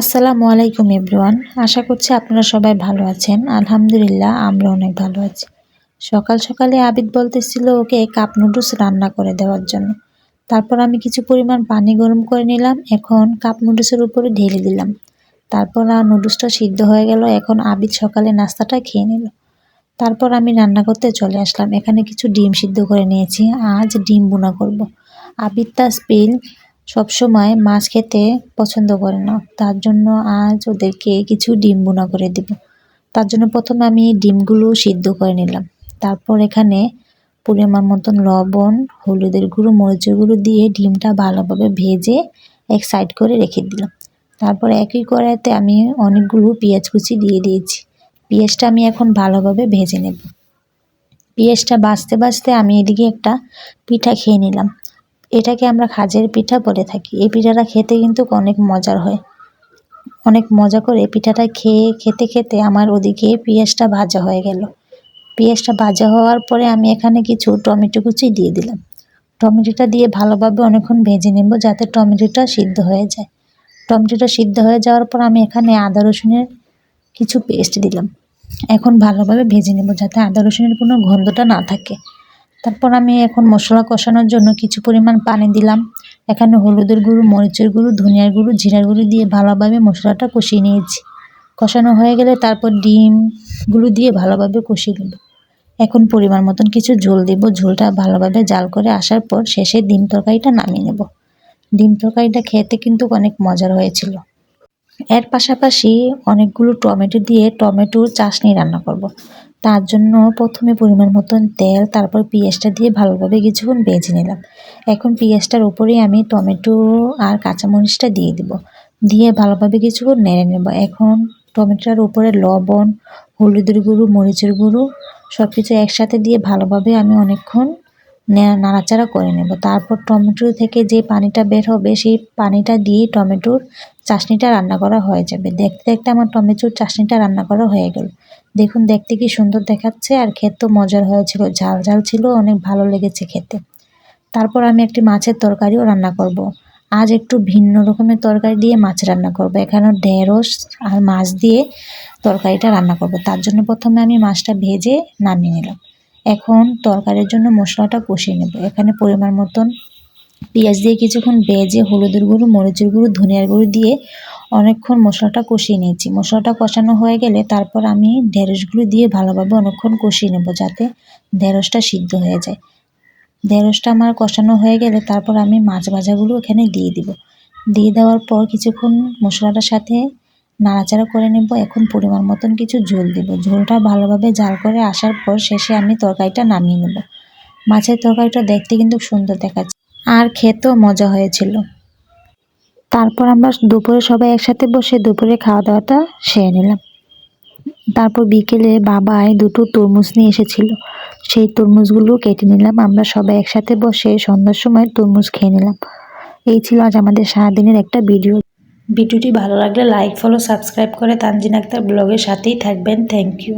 আসসালামু আলাইকুম এভরিওয়ান। আশা করছি আপনারা সবাই ভালো আছেন। আলহামদুলিল্লাহ আমরা অনেক ভালো আছি। সকাল সকালে আবিদ বলতেছিল ওকে কাপ নুডলস রান্না করে দেওয়ার জন্য। তারপর আমি কিছু পরিমাণ পানি গরম করে নিলাম, এখন কাপ নুডলসের উপরে ঢেলে দিলাম। তারপর আর নুডলসটা সিদ্ধ হয়ে গেল, এখন আবিদ সকালে নাস্তাটা খেয়ে নিল। তারপর আমি রান্না করতে চলে আসলাম। এখানে কিছু ডিম সিদ্ধ করে নিয়েছি, আজ ডিম বোনা করব। আবিদ তার স্পিল সবসময় মাছ খেতে পছন্দ করে না। তার জন্য আজ ওদেরকে কিছু ডিম বোনা করে দেব। তার জন্য প্রথমে আমি ডিমগুলো সিদ্ধ করে নিলাম। তারপর এখানে পরিমাণ মতন লবণ, হলুদের গুঁড়ো, মরিচের গুঁড়ো দিয়ে ডিমটা ভালোভাবে ভেজে এক সাইড করে রেখে দিলাম। তারপর একই কড়াইতে আমি অনেকগুলো পেঁয়াজ কুচি দিয়ে দিয়েছি। পেঁয়াজটা আমি এখন ভালোভাবে ভেজে নেব। পেঁয়াজটা বাঁচতে বাঁচতে আমি এদিকে একটা পিঠা খেয়ে নিলাম। এটাকে আমরা খাজের পিঠা বলে থাকি। এই পিঠাটা খেতে কিন্তু অনেক মজার হয়। অনেক মজা করে পিঠাটা খেয়ে, খেতে খেতে আমার ওদিকে পেঁয়াজটা ভাজা হয়ে গেল। পেঁয়াজটা ভাজা হওয়ার পরে আমি এখানে কিছু টমেটো কুচি দিয়ে দিলাম। টমেটোটা দিয়ে ভালোভাবে অনেকক্ষণ ভেজে নেব যাতে টমেটোটা সিদ্ধ হয়ে যায়। টমেটোটা সিদ্ধ হয়ে যাওয়ার পর আমি এখানে আদা রসুনের কিছু পেস্ট দিলাম। এখন ভালোভাবে ভেজে নেব যাতে আদা রসুনের কোনো গন্ধটা না থাকে। তারপর আমি এখন মশলা কষানোর জন্য কিছু পরিমাণ পানি দিলাম। এখানে হলুদের গুঁড়ো, মরিচের গুঁড়ো, ধনিয়ার গুঁড়ো, জিরার গুঁড়ো দিয়ে ভালোভাবে মশলাটা কষিয়ে নিয়েছি। কষানো হয়ে গেলে তারপর ডিমগুলো দিয়ে ভালোভাবে কষিয়ে নেব। এখন পরিমাণ মতন কিছু ঝোল দেব। ঝোলটা ভালোভাবে জাল করে আসার পর শেষে ডিম তরকারিটা নামিয়ে নেব। ডিম তরকারিটা খেতে কিন্তু অনেক মজার হয়েছিল। এর পাশাপাশি অনেকগুলো টমেটো দিয়ে টমেটোর চাশনি রান্না করব। তার জন্য প্রথমে পরিমাণ মতন তেল, তারপর পেঁয়াজটা দিয়ে ভালোভাবে কিছুক্ষণ ভেজে নিলাম। এখন পেঁয়াজটার উপরেই আমি টমেটো আর কাঁচামরিচটা দিয়ে দিব। দিয়ে ভালোভাবে কিছুক্ষণ নেড়ে নেব। এখন টমেটোর উপরে লবণ, হলুদের গুঁড়ো, মরিচের গুঁড়ো সব কিছু একসাথে দিয়ে ভালোভাবে আমি অনেকক্ষণ নাড়াচাড়া করে নেব। তারপর টমেটো থেকে যে পানিটা বের হবে, সেই পানিটা দিয়ে টমেটোর চাশনিটা রান্না করা হয়ে যাবে। দেখতে দেখতে আমার টমেটোর চাশনিটা রান্না করা হয়ে গেল। দেখুন, দেখতে কি সুন্দর দেখাচ্ছে আর খেতেও মজার হয়েছিল, ঝাল ঝাল ছিল, অনেক ভালো লেগেছে খেতে তারপর আমি একটি মাছের তরকারিও রান্না করব। আজ একটু ভিন্ন রকমের তরকারি দিয়ে মাছ রান্না করব। এখানে ঢেঁড়স আর মাছ দিয়ে তরকারিটা রান্না করব। তার জন্য প্রথমে আমি মাছটা ভেজে নামিয়ে নিলাম এখন তরকারির জন্য মশলাটা কষিয়ে নেব এখানে পরিমাণ মতন পেঁয়াজ দিয়ে কিছুক্ষণ ভেজে হলুদের গুঁড়ো, মরিচের গুঁড়ো, ধনিয়ার গুঁড়ো দিয়ে অনেকক্ষণ মশলাটা কষিয়ে নিয়েছি। মশলাটা কষানো হয়ে গেলে তারপর আমি ঢেঁড়সগুলো দিয়ে ভালোভাবে অনেকক্ষণ কষিয়ে নেব যাতে ঢেঁড়সটা সিদ্ধ হয়ে যায়। ঢেঁড়সটা আমার কষানো হয়ে গেলে তারপর আমি মাছ ভাজাগুলো এখানে দিয়ে দিব। দিয়ে দেওয়ার পর কিছুক্ষণ মশলাটার সাথে নাড়াচাড়া করে নেব। এখন পরিমাণ মতন কিছু ঝোল দেব। ঝোলটা ভালোভাবে জাল করে আসার পর শেষে আমি তরকারিটা নামিয়ে নেব। মাছের তরকারিটা দেখতে কিন্তু সুন্দর দেখাচ্ছে। আর খেতেও মজা হয়েছিল। তারপর আমরা দুপুরে সবাই একসাথে বসে দুপুরে খাওয়া দাওয়াটা সেরে নিলাম। তারপর বিকেলে বাবাই দুটো তরমুজ নিয়ে এসেছিল। সেই তরমুজগুলো কেটে নিলাম, আমরা সবাই একসাথে বসে সন্ধ্যার সময় তরমুজ খেয়ে নিলাম। এই ছিল আজ আমাদের সারাদিনের একটা ভিডিও। ভিডিওটি ভালো লাগলে লাইক, ফলো, সাবস্ক্রাইব করে তানজিন আক্তার ব্লগের সাথেই থাকবেন। Thank you.